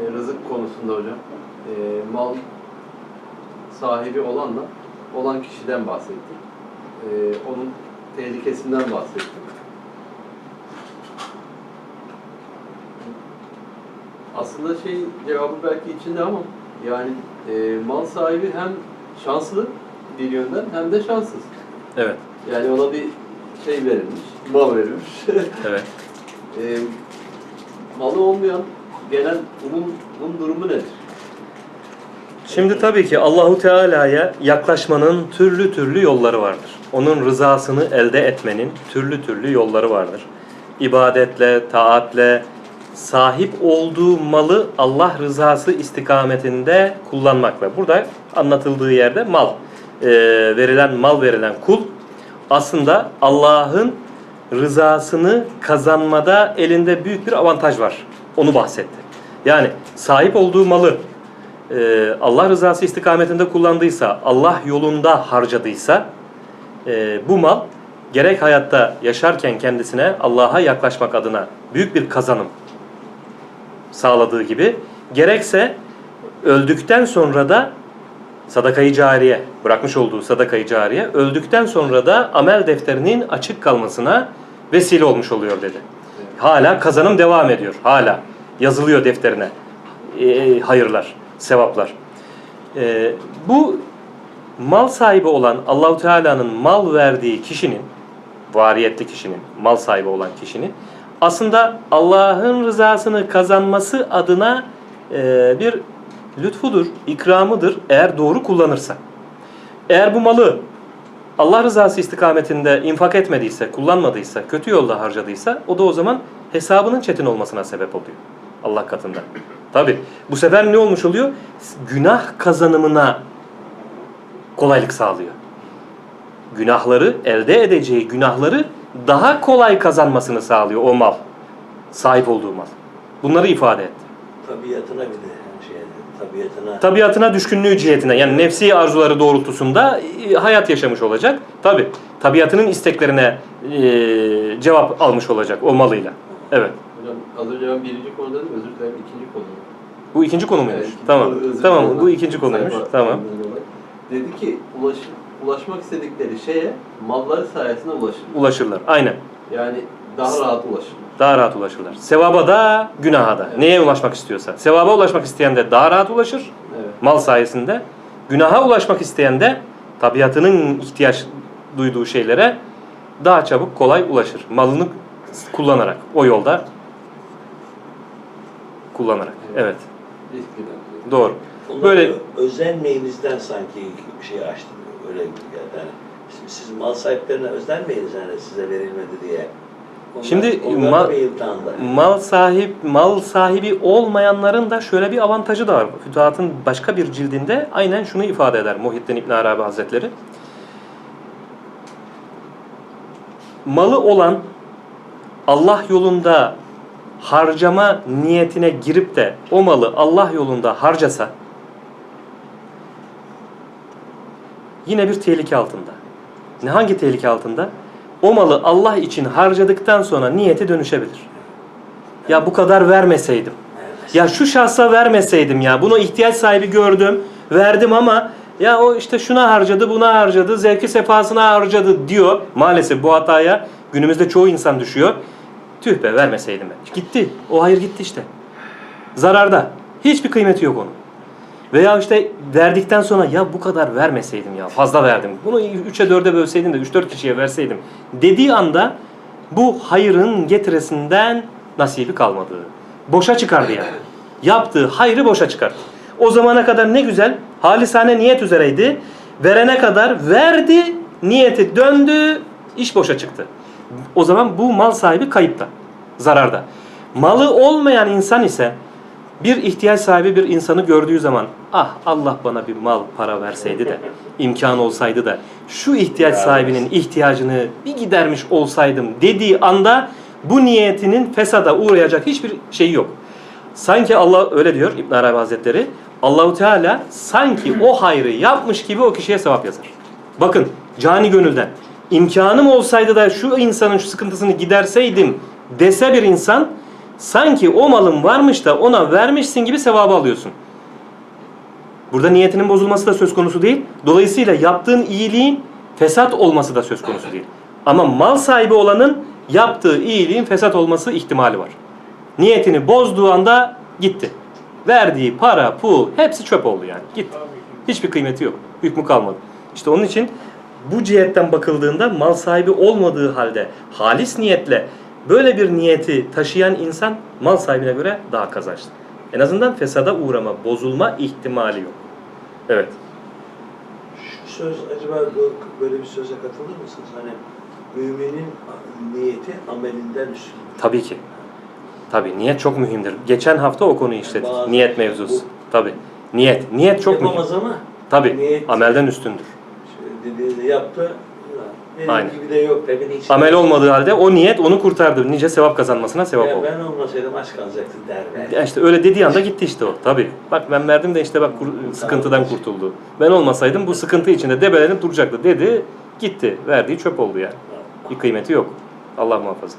e, rızık konusunda hocam. E, mal sahibi olanla olan kişiden bahsettik. E, onun tehlikesinden bahsettik. Aslında şey cevabı belki içinde ama yani e, mal sahibi hem şanslı bir yönden hem de şanssız. Evet. Yani ona bir şey verilmiş, mal verilmiş. Evet. e, malı olmayan gelen bunun durumu nedir? Şimdi tabii ki Allahu Teala'ya yaklaşmanın türlü türlü yolları vardır. Onun rızasını elde etmenin türlü türlü yolları vardır. İbadetle, taatle, sahip olduğu malı Allah rızası istikametinde kullanmakla. Burada anlatıldığı yerde mal, e, verilen mal verilen kul aslında Allah'ın rızasını kazanmada elinde büyük bir avantaj var. Onu bahsetti. Yani sahip olduğu malı e, Allah rızası istikametinde kullandıysa, Allah yolunda harcadıysa e, bu mal gerek hayatta yaşarken kendisine Allah'a yaklaşmak adına büyük bir kazanım sağladığı gibi gerekse öldükten sonra da sadakayı cariye bırakmış olduğu sadakayı cariye öldükten sonra da amel defterinin açık kalmasına vesile olmuş oluyor dedi. Hala kazanım devam ediyor. Hala yazılıyor defterine. e, hayırlar, sevaplar. E, bu mal sahibi olan Allahu Teala'nın mal verdiği kişinin variyetli kişinin, mal sahibi olan kişinin aslında Allah'ın rızasını kazanması adına e, bir lütfudur, ikramıdır eğer doğru kullanırsa. Eğer bu malı Allah rızası istikametinde infak etmediyse, kullanmadıysa, kötü yolda harcadıysa o da o zaman hesabının çetin olmasına sebep oluyor Allah katında. Tabi bu sefer ne olmuş oluyor? Günah kazanımına kolaylık sağlıyor. Günahları, elde edeceği günahları daha kolay kazanmasını sağlıyor o mal. Sahip olduğu mal. Bunları ifade etti. Tabiatına bir de şey, tabiatına Tabiatına düşkünlüğü cihetine yani nefsi arzuları doğrultusunda e, hayat yaşamış olacak. Tabi tabiatının isteklerine e, cevap almış olacak o malıyla. Evet. Az önce ben birinci konu dedim, özür dilerim ikinci konu. Bu ikinci konu muymuş? Evet, ikinci tamam. konu, Tamam. Bu ikinci konuymuş. Tamam. Dedi ki ulaş, ulaşmak istedikleri şeye malları sayesinde ulaşır. Ulaşırlar. Aynen. Yani daha rahat ulaşır. Daha rahat ulaşırlar. Sevaba da, günaha da. Evet. Neye ulaşmak istiyorsa. Sevaba ulaşmak isteyen de daha rahat ulaşır. Evet. Mal sayesinde. Günaha ulaşmak isteyen de tabiatının ihtiyaç duyduğu şeylere daha çabuk, kolay ulaşır. Malını kullanarak, o yolda kullanarak. Evet. Riskli Doğru. Onlar Böyle- özenmeyinizden sanki bir şey açtı. Öyle gibi geldi. Yani siz, siz mal sahiplerine özenmeyiniz yani size verilmedi diye. Onlar, Şimdi onlar mal- bir imtihanda. Mal sahip mal sahibi olmayanların da şöyle bir avantajı da var. Fütuhatın başka bir cildinde aynen şunu ifade eder Muhittin İbn Arabi Hazretleri. Malı olan Allah yolunda harcama niyetine girip de o malı Allah yolunda harcasa yine bir tehlike altında. Ne hangi tehlike altında? O malı Allah için harcadıktan sonra niyeti dönüşebilir. Ya bu kadar vermeseydim. Ya şu şahsa vermeseydim ya. Bunu ihtiyaç sahibi gördüm. Verdim ama ya o işte şuna harcadı, buna harcadı, zevki sefasına harcadı diyor. Maalesef bu hataya günümüzde çoğu insan düşüyor. Tüh be vermeseydim ben. Gitti. O hayır gitti işte. Zararda. Hiçbir kıymeti yok onun. Veya işte verdikten sonra ya bu kadar vermeseydim ya fazla verdim. Bunu 3'e 4'e bölseydim de 3-4 kişiye verseydim dediği anda bu hayırın getirisinden nasibi kalmadı. Boşa çıkardı yani. Yaptığı hayrı boşa çıkardı. O zamana kadar ne güzel halisane niyet üzereydi. Verene kadar verdi, niyeti döndü, iş boşa çıktı. O zaman bu mal sahibi kayıpta, zararda. Malı olmayan insan ise bir ihtiyaç sahibi bir insanı gördüğü zaman ah Allah bana bir mal para verseydi de imkan olsaydı da şu ihtiyaç sahibinin ihtiyacını bir gidermiş olsaydım dediği anda bu niyetinin fesada uğrayacak hiçbir şeyi yok. Sanki Allah öyle diyor İbn Arabi Hazretleri. Allahu Teala sanki o hayrı yapmış gibi o kişiye sevap yazar. Bakın cani gönülden imkanım olsaydı da şu insanın şu sıkıntısını giderseydim dese bir insan sanki o malın varmış da ona vermişsin gibi sevabı alıyorsun. Burada niyetinin bozulması da söz konusu değil. Dolayısıyla yaptığın iyiliğin fesat olması da söz konusu değil. Ama mal sahibi olanın yaptığı iyiliğin fesat olması ihtimali var. Niyetini bozduğu anda gitti. Verdiği para, pul hepsi çöp oldu yani. Gitti. Hiçbir kıymeti yok. Hükmü kalmadı. İşte onun için bu cihetten bakıldığında mal sahibi olmadığı halde halis niyetle böyle bir niyeti taşıyan insan mal sahibine göre daha kazançlı. En azından fesada uğrama, bozulma ihtimali yok. Evet. Şu söz acaba bu- böyle bir söze katılır mısınız? Hani müminin niyeti amelinden üstün. Tabii ki. Tabii niyet çok mühimdir. Geçen hafta o konuyu işledik. Bazı- Niyet mevzusu. Tabii. Niyet. Niyet çok mühim. Yapamaz ama Tabii. Niyet- Amelden üstündür. Dediğini yaptı. Benim Aynen. gibi de yok. Be, beni hiç Amel olmadığı halde o niyet onu kurtardı. Nice sevap kazanmasına sevap Ya oldu. ben olmasaydım aç kalacaktı der. Ya işte öyle dediği anda gitti işte o. Tabii. Bak ben verdim de işte bak kur- sıkıntıdan kurtuldu. Ben olmasaydım bu sıkıntı içinde debelenip duracaktı dedi. Gitti. Verdiği çöp oldu yani. Bir kıymeti yok. Allah muhafaza.